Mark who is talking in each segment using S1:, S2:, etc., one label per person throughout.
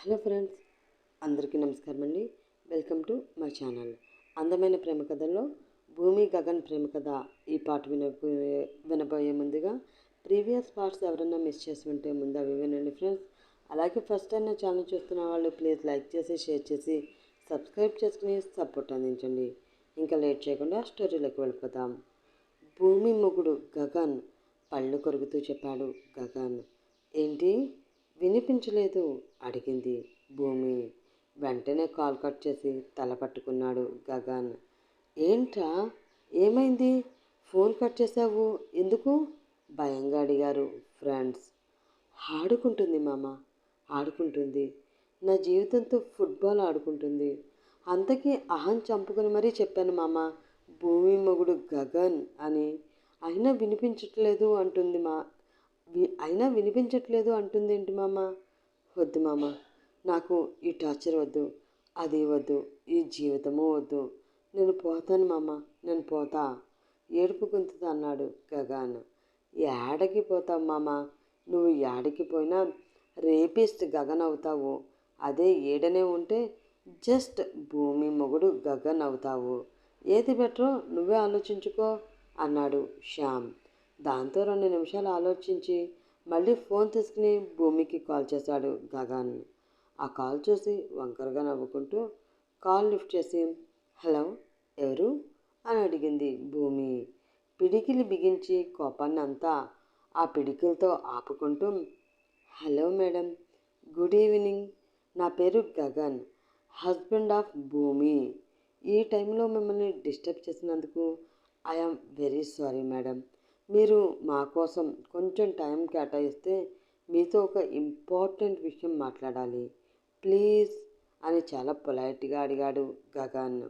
S1: Hello friends అందరికీ నమస్కారం అండి. Welcome to my channel. అందమైన ప్రేమ కథల్లో భూమి గగన్ ప్రేమ కథ ఈ పాట వినబోయే వినబోయే ముందుగా ప్రీవియస్ పార్ట్స్ ఎవరైనా మిస్ చేసి ఉంటే ముందు అవి వినండి ఫ్రెండ్స్. అలాగే ఫస్ట్ టైం నా ఛానల్ చూస్తున్న వాళ్ళు ప్లీజ్ లైక్ చేసి షేర్ చేసి సబ్స్క్రైబ్ చేసుకుని సపోర్ట్ అందించండి. ఇంకా లేట్ చేయకుండా స్టోరీలోకి వెళ్ళిపోతాం. భూమి మొగుడు గగన్ పళ్ళు కొరుకుతూ చెప్పాడు గగన్. ఏంటి? వినిపించలేదు. అడిగింది భూమి. వెంటనే కాల్ కట్ చేసి తల పట్టుకున్నాడు గగన్. ఏంట్రా? ఏమైంది? ఫోన్ కట్ చేసావు ఎందుకు? భయంగా అడిగారు ఫ్రెండ్స్. ఆడుకుంటుంది మామ. ఆడుకుంటుంది. నా జీవితంతో ఫుట్బాల్ ఆడుకుంటుంది. అంతకీ అహం చంపుకొని మరీ చెప్పాను మామ. భూమి మొగుడు గగన్ అని. అయినా వినిపించట్లేదు అంటుంది మా అయినా వినిపించట్లేదు అంటుందేంటి మామ? వద్దు మామ. నాకు ఈ టార్చర్ వద్దు అది వద్దు ఈ జీవితము వద్దు. నేను పోతాను మామ నేను పోతా. ఏడుపు గొంతుతో అన్నాడు గగాన్. ఏడకి పోతావు మామ? నువ్వు ఏడకి పోయినా రేపిస్ట్ గగన్ అవుతావు. అదే ఏడనే ఉంటే జస్ట్ భూమి మొగుడు గగన్ అవుతావు. ఏది బెటరో నువ్వే ఆలోచించుకో అన్నాడు శ్యామ్. దాంతో రెండు నిమిషాలు ఆలోచించి మళ్ళీ ఫోన్ తీసుకుని భూమికి కాల్ చేశాడు గగన్. ఆ కాల్ చూసి వంకరగా నవ్వుకుంటూ కాల్ లిఫ్ట్ చేసి హలో ఎవరు? అని అడిగింది భూమి. పిడికిలి బిగించి కోపాన్ని అంతా ఆ పిడికిలతో ఆపుకుంటూ హలో మేడం గుడ్ ఈవినింగ్. నా పేరు గగన్ హస్బెండ్ ఆఫ్ భూమి. ఈ టైంలో మిమ్మల్ని డిస్టర్బ్ చేసినందుకు ఐఆమ్ వెరీ సారీ మేడం. మీరు మా కోసం కొంచెం టైం కేటాయిస్తే మీతో ఒక ఇంపార్టెంట్ విషయం మాట్లాడాలి. ప్లీజ్ అని చాలా పొలైట్గా అడిగాడు గగన్.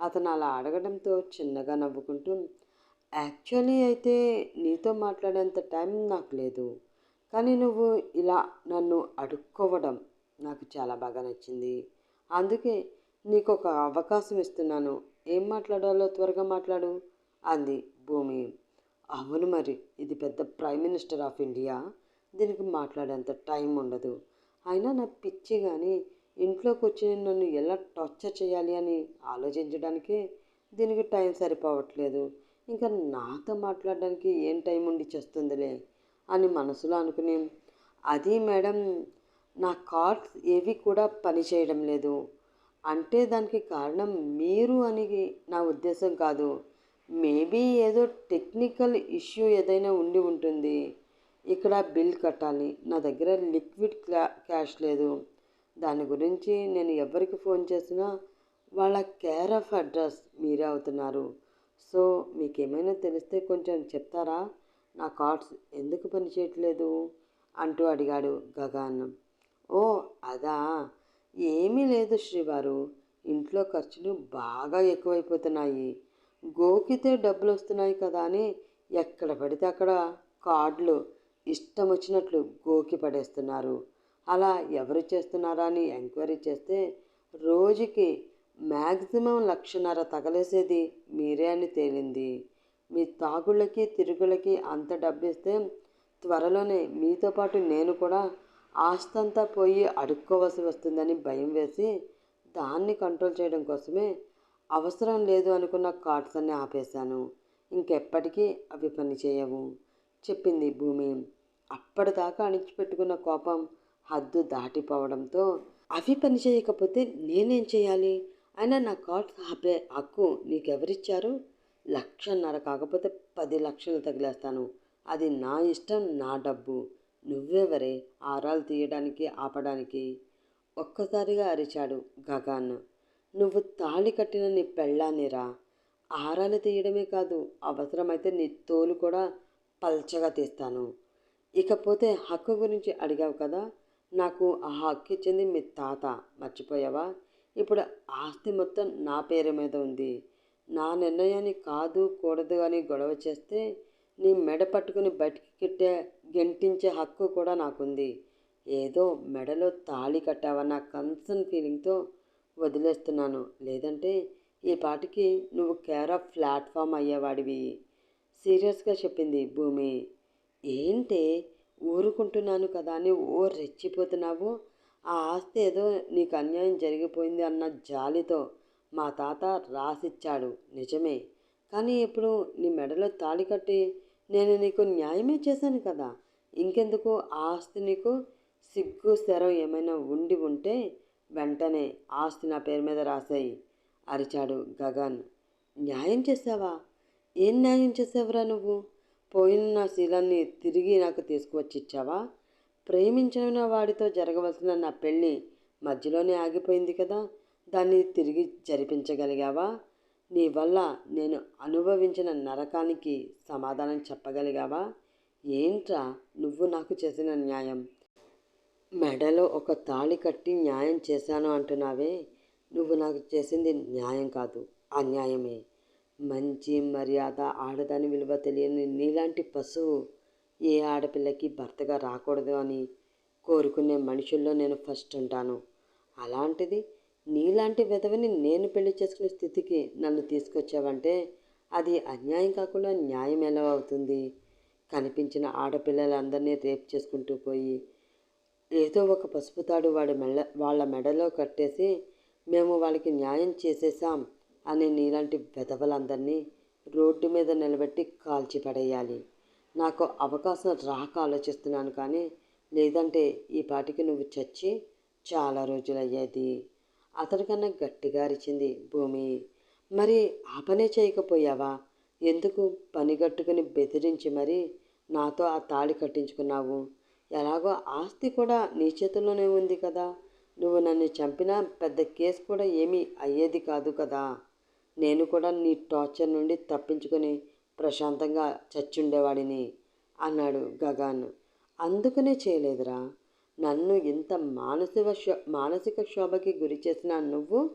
S1: అతను అలా అడగడంతో చిన్నగా నవ్వుకుంటూ యాక్చువల్లీ అయితే నీతో మాట్లాడేంత టైం నాకు లేదు. కానీ నువ్వు ఇలా నన్ను అడుక్కోవడం నాకు చాలా బాగా నచ్చింది. అందుకే నీకు ఒక అవకాశం ఇస్తున్నాను. ఏం మాట్లాడాలో త్వరగా మాట్లాడు అంది భూమి. అవును మరి. ఇది పెద్ద ప్రైమ్ మినిస్టర్ ఆఫ్ ఇండియా. దీనికి మాట్లాడేంత టైం ఉండదు. అయినా నా పిచ్చి కానీ ఇంట్లోకి వచ్చి నన్ను ఎలా టార్చర్ చేయాలి అని ఆలోచించడానికే దీనికి టైం సరిపోవట్లేదు. ఇంకా నాతో మాట్లాడడానికి ఏం టైం ఉండి చేస్తుందిలే అని మనసులో అనుకుని అది మేడం నా కార్డ్స్ ఏవి కూడా పని చేయడం లేదు. అంటే దానికి కారణం మీరు అని నా ఉద్దేశం కాదు. మేబీ ఏదో టెక్నికల్ ఇష్యూ ఏదైనా ఉండి ఉంటుంది. ఇక్కడ బిల్ కట్టాలి. నా దగ్గర లిక్విడ్ క్యాష్ లేదు. దాని గురించి నేను ఎవరికి ఫోన్ చేసినా వాళ్ళ కేర్ ఆఫ్ అడ్రస్ మీరే అవుతున్నారు. సో మీకు ఏమైనా తెలిస్తే కొంచెం చెప్తారా? నా కార్డ్స్ ఎందుకు పని చేయట్లేదు? అంటూ అడిగాడు గగన్. ఓ అదా? ఏమీ లేదు శ్రీవారు. ఇంట్లో ఖర్చులు బాగా ఎక్కువైపోతున్నాయి. గోకితే డబ్బులు వస్తున్నాయి కదా అని ఎక్కడ పడితే అక్కడ కార్డులు ఇష్టం వచ్చినట్లు గోకి పడేస్తున్నారు. అలా ఎవరు చేస్తున్నారా అని ఎంక్వైరీ చేస్తే రోజుకి మ్యాక్సిమం లక్షన్నర తగలేసేది మీరే అని తేలింది. మీ తాగుళ్ళకి తిరుగుళ్ళకి అంత డబ్బిస్తే త్వరలోనే మీతో పాటు నేను కూడా ఆస్తంతా పోయి అడుక్కోవలసి వస్తుందని భయం వేసి దాన్ని కంట్రోల్ చేయడం కోసమే అవసరం లేదు అనుకున్న కార్డ్స్ అన్ని ఆపేశాను. ఇంకెప్పటికీ అవి పని చేయవు. చెప్పింది భూమి. అప్పటిదాకా అణిచిపెట్టుకున్న కోపం హద్దు దాటిపోవడంతో అవి పని చేయకపోతే నేనేం చేయాలి? అయినా నా కార్డ్స్ ఆపే హక్కు నీకెవరిచ్చారు? లక్షన్నర కాకపోతే పది లక్షలు తగిలేస్తాను. అది నా ఇష్టం నా డబ్బు. నువ్వెవరే? ఆరాలు తీయడానికి ఆపడానికి. ఒక్కసారిగా అరిచాడు గగాన్. నువ్వు తాళి కట్టిన నీ పెళ్ళాన్నిరా. ఆరాలు తీయడమే కాదు అవసరమైతే నీ తోలు కూడా పల్చగా తీస్తాను. ఇకపోతే హక్కు గురించి అడిగావు కదా నాకు ఆ హక్కు ఇచ్చింది మీ తాత. మర్చిపోయావా? ఇప్పుడు ఆస్తి మొత్తం నా పేరు మీద ఉంది. నా నిర్ణయాన్ని కాదు కూడదు అని గొడవ చేస్తే నీ మెడ పట్టుకుని బయటికి కిట్టే గెంటించే హక్కు కూడా నాకుంది. ఏదో మెడలో తాళి కట్టావన్న కన్సర్న్ ఫీలింగ్తో వదిలేస్తున్నాను. లేదంటే ఈ పాటికి నువ్వు కేర్ ఆఫ్ ప్లాట్ఫామ్ అయ్యేవాడివి. సీరియస్గా చెప్పింది భూమి. ఏంటే? ఊరుకుంటున్నాను కదా అని ఓ రెచ్చిపోతున్నావు? ఆ ఆస్తి ఏదో నీకు అన్యాయం జరిగిపోయింది అన్న జాలితో మా తాత రాసిచ్చాడు. నిజమే. కానీ ఇప్పుడు నీ మెడలో తాళి కట్టి నేను నీకు న్యాయమే చేశాను కదా. ఇంకెందుకు? ఆ ఆస్తి నీకు సిగ్గు స్థిరం ఏమైనా ఉండి ఉంటే వెంటనే ఆస్తి నా పేరు మీద రాసాయి అరిచాడు గగన్. న్యాయం చేసావా ఏం న్యాయం చేసావురా నువ్వు? పోయిన నా శీలాన్ని తిరిగి నాకు తీసుకువచ్చి ఇచ్చావా ప్రేమించిన వాడితో జరగవలసిన నా పెళ్ళి మధ్యలోనే ఆగిపోయింది కదా దాన్ని తిరిగి జరిపించగలిగావా? నీ వల్ల నేను అనుభవించిన నరకానికి సమాధానం చెప్పగలిగావా? ఏంట్రా నువ్వు నాకు చేసిన న్యాయం? మెడలో ఒక తాళి కట్టి న్యాయం చేశాను అంటున్నావే. నువ్వు నాకు చేసింది న్యాయం కాదు అన్యాయమే. మంచి మర్యాద ఆడదాని విలువ తెలియని నీలాంటి పశువు ఏ ఆడపిల్లకి భర్తగా రాకూడదు అని కోరుకునే మనుషుల్లో నేను ఫస్ట్ ఉంటాను. అలాంటిది నీలాంటి విధవని నేను పెళ్ళి చేసుకునే స్థితికి నన్ను తీసుకొచ్చావంటే అది అన్యాయం కాకుండా న్యాయం ఎలా అవుతుంది? కనిపించిన ఆడపిల్లలందరినీ రేప్ చేసుకుంటూ పోయి ఏదో ఒక పసుపు తాడు వాడి మెడ వాళ్ళ మెడలో కట్టేసి మేము వాళ్ళకి న్యాయం చేసేసాం అనే నీలాంటి వెధవలందరినీ రోడ్డు మీద నిలబెట్టి కాల్చి పడేయాలి. నాకు అవకాశం రాక ఆలోచిస్తున్నాను కానీ లేదంటే ఈ పాటికి నువ్వు చచ్చి చాలా రోజులయ్యేది. అతనికన్నా గట్టిగా అరిచింది భూమి. మరి ఆ పనే చేయకపోయావా? ఎందుకు పని కట్టుకుని బెదిరించి మరి నాతో ఆ తాళి కట్టించుకున్నావు? ఎలాగో ఆస్తి కూడా నీ చేతుల్లోనే ఉంది కదా. నువ్వు నన్ను చంపినా పెద్ద కేసు కూడా ఏమీ అయ్యేది కాదు కదా. నేను కూడా నీ టార్చర్ నుండి తప్పించుకొని ప్రశాంతంగా చచ్చుండేవాడిని అన్నాడు గగన్. అందుకనే చేయలేదురా. నన్ను ఇంత మానసిక శో మానసిక క్షోభకి గురి చేసిన నువ్వు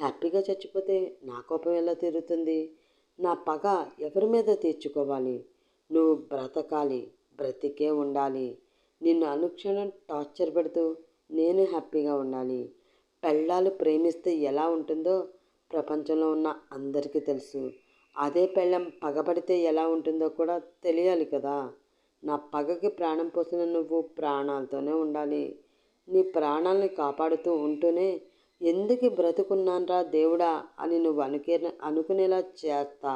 S1: హ్యాపీగా చచ్చిపోతే నా కోపం ఎలా తీరుతుంది? నా పగ ఎవరి మీద తీర్చుకోవాలి? నువ్వు బ్రతకాలి బ్రతికే ఉండాలి. నిన్ను అనుక్షణం టార్చర్ పెడుతూ నేను హ్యాపీగా ఉండాలి. పెళ్ళాలు ప్రేమిస్తే ఎలా ఉంటుందో ప్రపంచంలో ఉన్న అందరికీ తెలుసు. అదే పెళ్ళం పగబడితే ఎలా ఉంటుందో కూడా తెలియాలి కదా. నా పగకి ప్రాణం పోసిన నువ్వు ప్రాణాలతోనే ఉండాలి. నీ ప్రాణాలని కాపాడుతూ ఉంటూనే ఎందుకు బ్రతుకున్నాన్రా దేవుడా అని నువ్వు అనుకే అనుకునేలా చేస్తా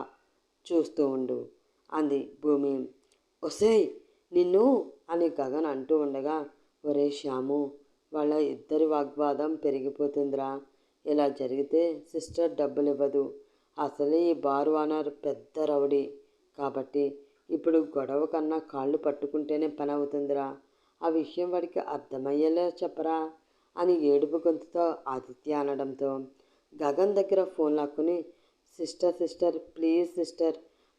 S1: చూస్తూ ఉండు అంది భూమి. ఒసేయ్ నిన్ను అని గగన్ అంటూ ఉండగా ఒరే శ్యాము వాళ్ళ ఇద్దరి వాగ్వాదం పెరిగిపోతుందిరా. ఇలా జరిగితే సిస్టర్ డబ్బులు ఇవ్వదు అసలే ఈ బార్ ఓనర్ పెద్ద రౌడీ. కాబట్టి ఇప్పుడు గొడవ కన్నా కాళ్ళు పట్టుకుంటేనే పని అవుతుందిరా. ఆ విషయం వాడికి అర్థమయ్యేలా చెప్పరా అని ఏడుపు గొంతుతో ఆదిత్య అనడంతో గగన్ దగ్గర ఫోన్ లాక్కుని సిస్టర్ సిస్టర్ ప్లీజ్ సిస్టర్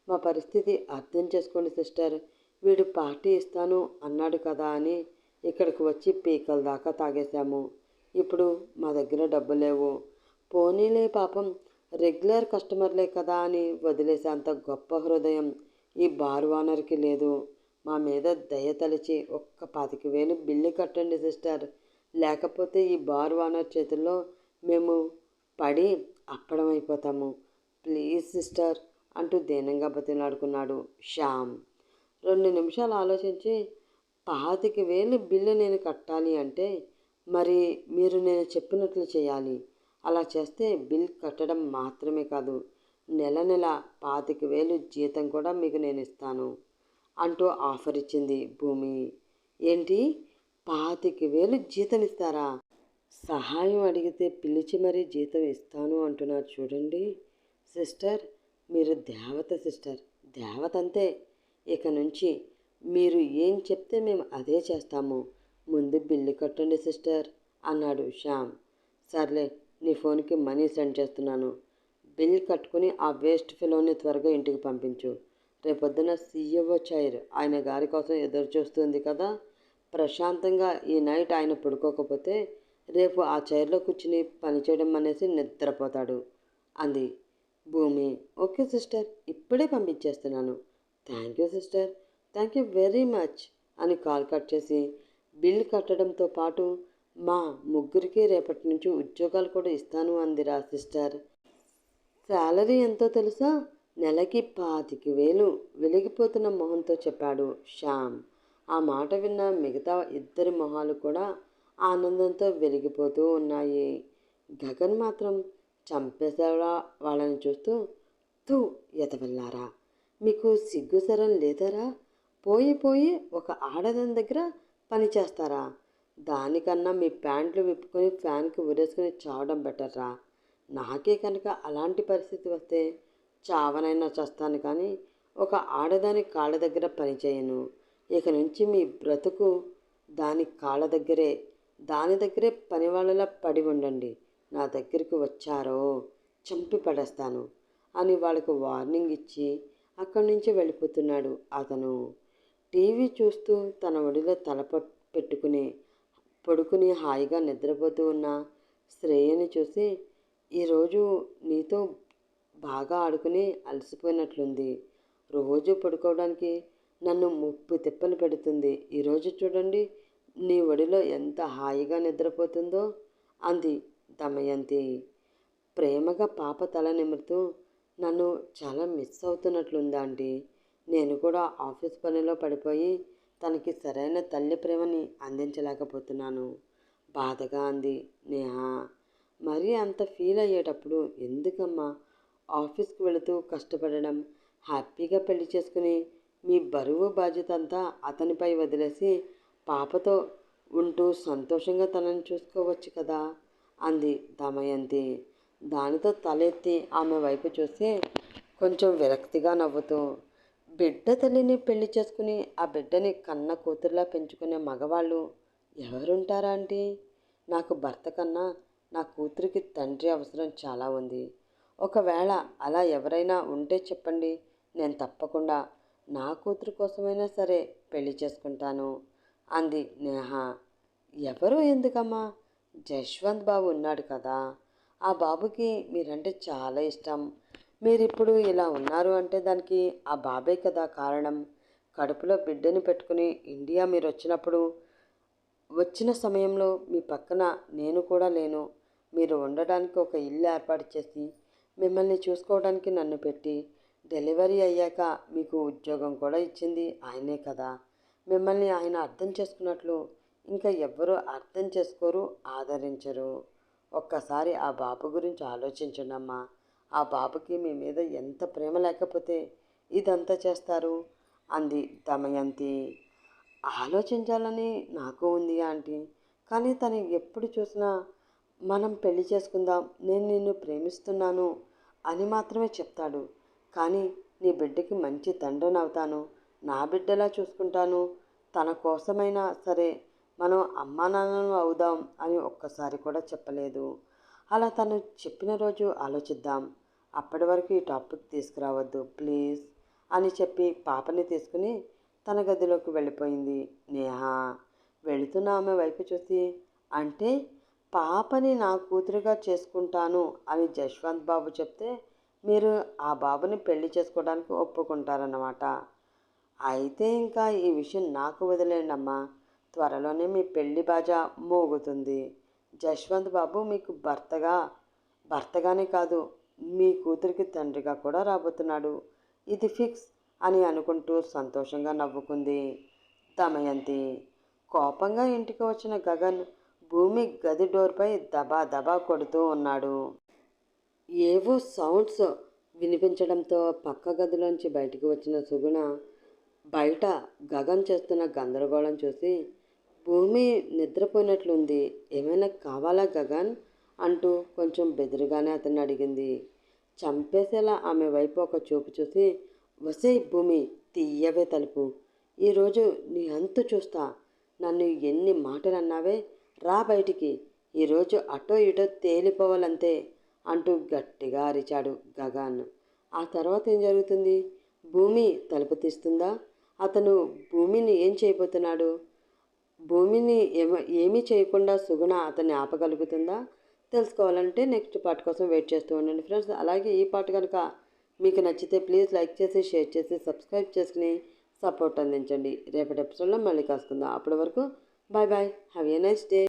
S1: మా పరిస్థితి అర్థం చేసుకోండి సిస్టర్. వీడు పార్టీ ఇస్తాను అన్నాడు కదా అని ఇక్కడికి వచ్చి పీకల దాకా తాగేశాము. ఇప్పుడు మా దగ్గర డబ్బు లేవు. పోనీలే పాపం రెగ్యులర్ కస్టమర్లే కదా అని వదిలేసే అంత గొప్ప హృదయం ఈ బార్ ఓనర్కి లేదు. మా మీద దయ తలిచి ఒక్క పాతిక వేలు బిల్లు కట్టండి సిస్టర్. లేకపోతే ఈ బార్ ఓనర్ చేతుల్లో మేము పడి అప్పడమైపోతాము. ప్లీజ్ సిస్టర్ అంటూ దీనంగా బతిలాడుకున్నాడు శ్యామ్. రెండు నిమిషాలు ఆలోచించి పాతిక వేలు బిల్లు నేను కట్టాలి అంటే మరి మీరు నేను చెప్పినట్లు చేయాలి. అలా చేస్తే బిల్ కట్టడం మాత్రమే కాదు నెల నెల పాతిక వేలు జీతం కూడా మీకు నేను ఇస్తాను అంటూ ఆఫర్ ఇచ్చింది భూమి. ఏంటి? పాతిక వేలు జీతం ఇస్తారా? సహాయం అడిగితే పిలిచి మరీ జీతం ఇస్తాను అంటున్నారు చూడండి సిస్టర్. మీరు దేవత సిస్టర్ దేవత అంతే. ఇక నుంచి మీరు ఏం చెప్తే మేము అదే చేస్తాము. ముందు బిల్లు కట్టండి సిస్టర్ అన్నాడు శ్యామ్. సర్లే నీ ఫోన్కి మనీ సెండ్ చేస్తున్నాను. బిల్ కట్టుకుని ఆ వేస్ట్ ఫిలోని త్వరగా ఇంటికి పంపించు. రేపొద్దున సీఈఓ చైర్ ఆయన గారి కోసం ఎదురు చూస్తుంది కదా? ప్రశాంతంగా ఈ నైట్ ఆయన పడుకోకపోతే రేపు ఆ చైర్లో కూర్చుని పనిచేయడం అనేసి నిద్రపోతాడు. అంది. భూమి ఓకే సిస్టర్ ఇప్పుడే పంపించేస్తున్నాను. Thank you sister thank you very much అని కాల్ కట్ చేసి బిల్ కట్టడంతో పాటు మా ముగ్గురికి రేపటి నుంచి ఉద్యోగాలు కూడా ఇస్తాను అందిరా సిస్టర్. శాలరీ ఎంతో తెలుసా? నెలకి పాతిక వేలు వెలిగిపోతున్న మొహంతో చెప్పాడు శ్యామ్. ఆ మాట విన్న మిగతా ఇద్దరి మొహాలు కూడా ఆనందంతో వెలిగిపోతూ ఉన్నాయి. గగన్ మాత్రం చంపేసేవా వాళ్ళని చూస్తూ తూ ఎదవల్లారా? మీకు సిగ్గుసరం లేదరా? పోయి పోయి ఒక ఆడదాని దగ్గర పని చేస్తారా? దానికన్నా మీ ప్యాంట్లు విప్పుకొని ఫ్యాన్కి ఉరేసుకొని చావడం బెటర్రా నాకే కనుక అలాంటి పరిస్థితి వస్తే చావనైనా చస్తాను కానీ ఒక ఆడదాని కాళ్ళ దగ్గర పని చేయను. ఇక నుంచి మీ బ్రతుకు దాని కాళ్ళ దగ్గరే దాని దగ్గరే పని వాళ్ళలా పడి ఉండండి. నా దగ్గరికి వచ్చారో చంపి పడేస్తాను అని వాళ్ళకు వార్నింగ్ ఇచ్చి అక్కడి నుంచి వెళ్ళిపోతున్నాడు. అతను టీవీ చూస్తూ తన ఒడిలో తల పెట్టుకుని పడుకుని హాయిగా నిద్రపోతూ ఉన్న శ్రేయని చూసి ఈరోజు నీతో బాగా ఆడుకుని అలసిపోయినట్లుంది. రోజు పడుకోవడానికి నన్ను ముప్పు తిప్పలు పెడుతుంది. ఈరోజు చూడండి నీ ఒడిలో ఎంత హాయిగా నిద్రపోతుందో అంది దమయంతి. ప్రేమగా పాప తల నిమురుతూ నన్ను చాలా మిస్ అవుతున్నట్లుందా అండి నేను కూడా ఆఫీస్ పనిలో పడిపోయి తనకి సరైన తల్లి ప్రేమని అందించలేకపోతున్నాను. బాధగా అంది నేహ. మరీ అంత ఫీల్ అయ్యేటప్పుడు ఎందుకమ్మా? ఆఫీస్కి వెళుతూ కష్టపడడం హ్యాపీగా పెళ్ళి చేసుకుని మీ బరువు బాధ్యత అంతా అతనిపై వదిలేసి పాపతో ఉంటూ సంతోషంగా తనని చూసుకోవచ్చు కదా? అంది దమయంతి. దానితో తలెత్తి ఆమె వైపు చూసి కొంచెం విరక్తిగా నవ్వుతూ బిడ్డ తల్లిని పెళ్ళి చేసుకుని ఆ బిడ్డని కన్న కూతురులా పెంచుకునే మగవాళ్ళు ఎవరుంటారా ఆంటీ? నాకు భర్త కన్నా నా కూతురికి తండ్రి అవసరం చాలా ఉంది. ఒకవేళ అలా ఎవరైనా ఉంటే చెప్పండి. నేను తప్పకుండా నా కూతురు కోసమైనా సరే పెళ్ళి చేసుకుంటాను అంది నేహ. ఎవరు ఎందుకమ్మా? జశ్వంత్ బాబు ఉన్నాడు కదా. ఆ బాబుకి మీరంటే చాలా ఇష్టం. మీరు ఇప్పుడు ఇలా ఉన్నారు అంటే దానికి ఆ బాబే కదా కారణం. కడుపులో బిడ్డని పెట్టుకుని ఇండియా మీరు వచ్చినప్పుడు వచ్చిన సమయంలో మీ పక్కన నేను కూడా లేను. మీరు ఉండడానికి ఒక ఇల్లు ఏర్పాటు చేసి మిమ్మల్ని చూసుకోవడానికి నన్ను పెట్టి డెలివరీ అయ్యాక మీకు ఉద్యోగం కూడా ఇచ్చింది ఆయనే కదా. మిమ్మల్ని ఆయన అర్థం చేసుకున్నట్లు ఇంకా ఎవ్వరూ అర్థం చేసుకోరు ఆదరించరు. ఒక్కసారి ఆ బాబు గురించి ఆలోచించండమ్మా. ఆ బాబుకి మీ మీద ఎంత ప్రేమ లేకపోతే ఇదంతా చేస్తారు? అంది దమయంతి. ఆలోచించాలని నాకు ఉంది ఆంటీ. కానీ తను ఎప్పుడు చూసినా మనం పెళ్ళి చేసుకుందాం నేను నిన్ను ప్రేమిస్తున్నాను అని మాత్రమే చెప్తాడు. కానీ నీ బిడ్డకి మంచి తండ్రిని అవుతాను నా బిడ్డలా చూసుకుంటాను. తన కోసమైనా సరే మనం అమ్మా నాన్నలు అవుదాం అని ఒక్కసారి కూడా చెప్పలేదు. అలా తను చెప్పిన రోజు ఆలోచిద్దాం. అప్పటి వరకు ఈ టాపిక్ తీసుకురావద్దు ప్లీజ్ అని చెప్పి పాపని తీసుకుని తన గదిలోకి వెళ్ళిపోయింది. నేహ వెళుతున్న ఆమె వైపు చూసి అంటే పాపని నా కూతురుగా చేసుకుంటాను అని జశ్వంత్ బాబు చెప్తే మీరు ఆ బాబుని పెళ్ళి చేసుకోవడానికి ఒప్పుకుంటారన్నమాట. అయితే ఇంకా ఈ విషయం నాకు వదిలేండమ్మా. త్వరలోనే మీ పెళ్ళి బాజా మోగుతుంది. జశ్వంత్ బాబు మీకు భర్తగా భర్తగానే కాదు మీ కూతురికి తండ్రిగా కూడా రాబోతున్నాడు. ఇది ఫిక్స్ అని అనుకుంటూ సంతోషంగా నవ్వుకుంది దమయంతి. కోపంగా ఇంటికి వచ్చిన గగన్ భూమి గది డోర్పై దబా దబా కొడుతూ ఉన్నాడు. ఏవో సౌండ్స్ వినిపించడంతో పక్క గదిలోంచి బయటికి వచ్చిన సుగుణ బయట గగన్ చేస్తున్న గందరగోళం చూసి భూమి నిద్రపోయినట్లుంది. ఏమైనా కావాలా గగన్? అంటూ కొంచెం బెదిరిగానే అతన్ని అడిగింది. చంపేసేలా ఆమె వైపు ఒక చూపు చూసి వసే భూమి తీయవే తలుపు. ఈరోజు నీ అంతు చూస్తా. నన్ను ఎన్ని మాటలు అన్నావే రా బయటికి. ఈరోజు అటో ఇటో తేలిపోవాలంతే అంటూ గట్టిగా అరిచాడు గగన్. ఆ తర్వాత ఏం జరుగుతుంది? భూమి తలుపు తీస్తుందా? అతను భూమిని ఏం చేయబోతున్నాడు? భూమిని ఏమీ చేయకుండా సుగుణ అతన్ని ఆపగలుగుతుందా? తెలుసుకోవాలంటే నెక్స్ట్ పార్ట్ కోసం వెయిట్ చేస్తూ ఉండండి ఫ్రెండ్స్. అలాగే ఈ పాట కనుక మీకు నచ్చితే ప్లీజ్ లైక్ చేసి షేర్ చేసి సబ్స్క్రైబ్ చేసుకుని సపోర్ట్ అందించండి. రేపటి ఎపిసోడ్లో మళ్ళీ కాసుకుందాం అప్పటి వరకు bye bye have a nice day.